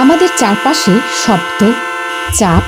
আমাদের চারপাশে শব্দ, চাপ,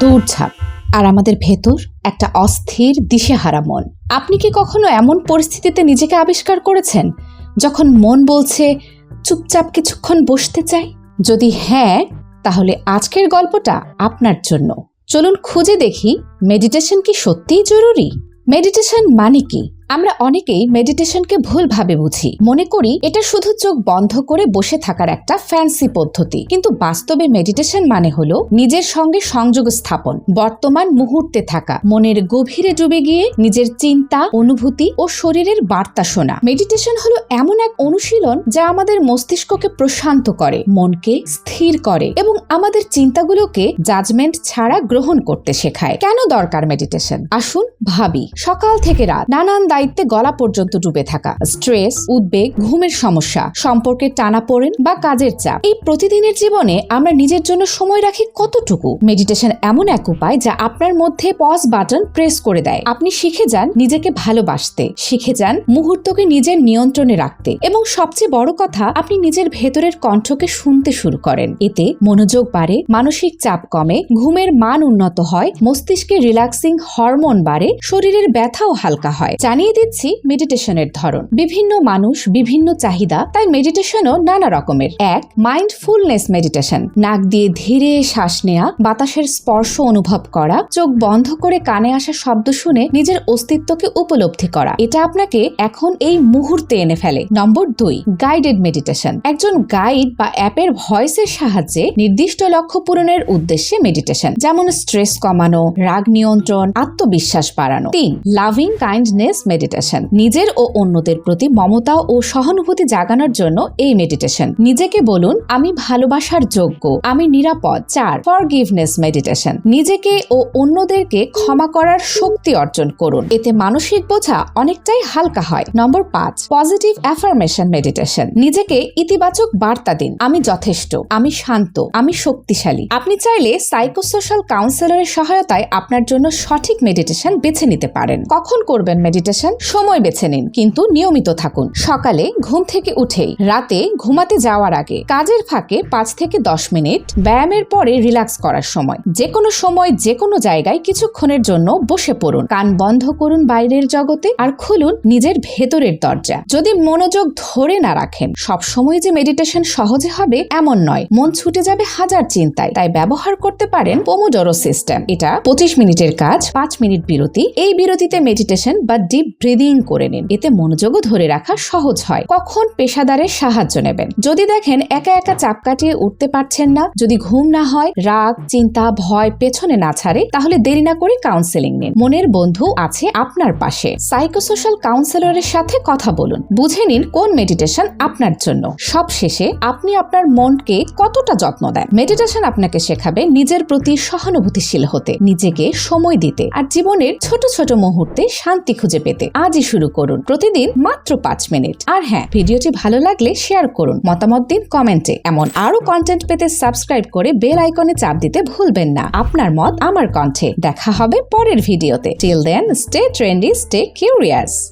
দৌড়ঝাঁপ আর আমাদের ভেতর একটা অস্থির দিশেহারা মন। আপনি কি কখনো এমন পরিস্থিতিতে নিজেকে আবিষ্কার করেছেন যখন মন বলছে, চুপচাপ কিছুক্ষণ বসতে চাই যদি হ্যাঁ তাহলে আজকের গল্পটা আপনার জন্য। চলুন খুঁজে দেখি মেডিটেশন কি সত্যিই জরুরি? মেডিটেশন মানে কি? আমরা অনেকেই মেডিটেশনকে ভুলভাবে বুঝি। মনে করি এটা শুধু চোখ বন্ধ করে বসে থাকার একটা ফ্যান্সি পদ্ধতি। কিন্তু বাস্তবে মেডিটেশন মানে হলো নিজের সঙ্গে সংযোগ স্থাপন, বর্তমান মুহূর্তে থাকা, মনের গভীরে ডুবে গিয়ে নিজের চিন্তা, অনুভূতি ও শরীরের বার্তা শোনা। মেডিটেশন হলো এমন এক অনুশীলন যা আমাদের মস্তিষ্ককে প্রশান্ত করে, মনকে স্থির করে এবং আমাদের চিন্তাগুলোকে জাজমেন্ট ছাড়া গ্রহণ করতে শেখায়। কেন দরকার মেডিটেশন আসুন ভাবি। সকাল থেকে রাত, নানান দায়িত্বে গলা পর্যন্ত ডুবে থাকা। স্ট্রেস, উদ্বেগ, ঘুমের সমস্যা সম্পর্কের টানা পড়েন বা কাজের চাপ। এই প্রতিদিনের জীবনে আমরা নিজের জন্য সময় রাখি কতটুকু? মেডিটেশন এমন এক উপায় যা আপনার মধ্যে পজ বাটন প্রেস করে দেয়। আপনি শিখে যান নিজেকে ভালোবাসতে। শিখে যান মুহূর্তকে নিজের নিয়ন্ত্রণে রাখতে। এবং সবচেয়ে বড় কথা, আপনি নিজের ভেতরের কণ্ঠকে শুনতে শুরু করেন। এতে মনোযোগ বাড়ে, মানসিক চাপ কমে, ঘুমের মান উন্নত হয়, মস্তিষ্কে রিল্যাক্সিং হরমোন বাড়ে, শরীরের ব্যথাও হালকা হয়। জানিয়ে দিচ্ছি মেডিটেশনের ধরন। বিভিন্ন মানুষ বিভিন্ন চাহিদা, তাই মেডিটেশনও নানা রকমের। এক মাইন্ডফুলনেস মেডিটেশন নাক দিয়ে ধীরে শ্বাস নেওয়া বাতাসের স্পর্শ অনুভব করা, চোখ বন্ধ করে কানে আসা শব্দ শুনে নিজের অস্তিত্বকে উপলব্ধি করা। এটা আপনাকে এখন এই মুহূর্তে এনে ফেলে। নম্বর দুই গাইডেড মেডিটেশন একজন গাইড বা অ্যাপের ভয়েসের সাহায্যে নির্দিষ্ট লক্ষ্য পূরণের উদ্দেশ্যে মেডিটেশন যেমন স্ট্রেস কমানো, রাগ নিয়ন্ত্রণ, আত্মবিশ্বাস বাড়ানো। তিন লাভিং কাইন্ডনেস মেডিটেশন নিজের ও অন্যদের প্রতি মমতা ও সহানুভূতি জাগানোর জন্য এই মেডিটেশন নিজেকে বলুন, আমি ভালোবাসার যোগ্য, আমি নিরাপদ। চার ফরগিভনেস মেডিটেশন নিজেকে ও অন্যদেরকে ক্ষমা করার শক্তি অর্জন করুন। এতে মানসিক বোঝা অনেকটাই হালকা হয়। নম্বর পাঁচ পজিটিভ অ্যাফার্মেশন মেডিটেশন নিজেকে ইতিবাচক বার্তা দিন। আমি যথেষ্ট, আমি শান্ত, আমি শক্তিশালী। আপনি চাইলে সাইকোসোশ্যাল কাউন্সিলরের সহায়তায় আপনার জন্য সঠিক মেডিটেশন বেছে নিতে পারেন। কখন করবেন মেডিটেশন সময় বেছে নিন, কিন্তু নিয়মিত থাকুন। সকালে ঘুম থেকে উঠেই, রাতে ঘুমাতে যাওয়ার আগে, কাজের ফাঁকে পাঁচ থেকে দশ মিনিট ব্যায়ামের পরে রিল্যাক্স করার সময়। যে কোনো সময় যে কোনো জায়গায় কিছুক্ষণের জন্য বসে পড়ুন। কান বন্ধ করুন বাইরের জগতে আর খুলুন নিজের ভেতরের দরজা। যদি মনোযোগ ধরে না রাখেন সব সময় যে মেডিটেশন সহজে হবে এমন নয়। মন ছুটে যাবে হাজার চিন্তায়, তাই ব্যবহার করতে পারেন পোমোডোরো সিস্টেম। এটা পঁচিশ মিনিটের কাজ, পাঁচ মিনিট বিরতি। এই বিরতিতে মেডিটেশন বা ডিপ ব্রিদিং করে নিন। এতে মনোযোগও ধরে রাখা সহজ হয়। কখন পেশাদারের সাহায্য নেবেন? যদি দেখেন একা একা চাপ কাটিয়ে উঠতে পারছেন না, যদি ঘুম না হয়, রাগ, চিন্তা, ভয় পেছনে না ছাড়ে, তাহলে দেরি না করে কাউন্সেলিং নিন। মনের বন্ধু আছে আপনার পাশে। সাইকোসোশ্যাল কাউন্সিলরের সাথে কথা বলুন। বুঝে নিন কোন মেডিটেশন আপনার জন্য। সব শেষে আপনি আপনার মনকে কতটা যত্ন দেন। মেডিটেশন আপনাকে শেখাবে নিজের প্রতি সহানুভূতিশীল হতে, নিজেকে সময় দিতে, আর জীবনের ছোট ছোট মুহূর্তে শান্তি খুঁজে পেতে। আজই শুরু করুন। প্রতিদিন মাত্র পাঁচ মিনিট। আর হ্যাঁ ভিডিওটি ভালো লাগলে শেয়ার করুন। মতামত দিন কমেন্টে এমন আরও কন্টেন্ট পেতে সাবস্ক্রাইব করে বেল আইকনে চাপ দিতে ভুলবেন না। আপনার মত আমার কণ্ঠে। দেখা হবে পরের ভিডিওতে। Till then stay trendy stay curious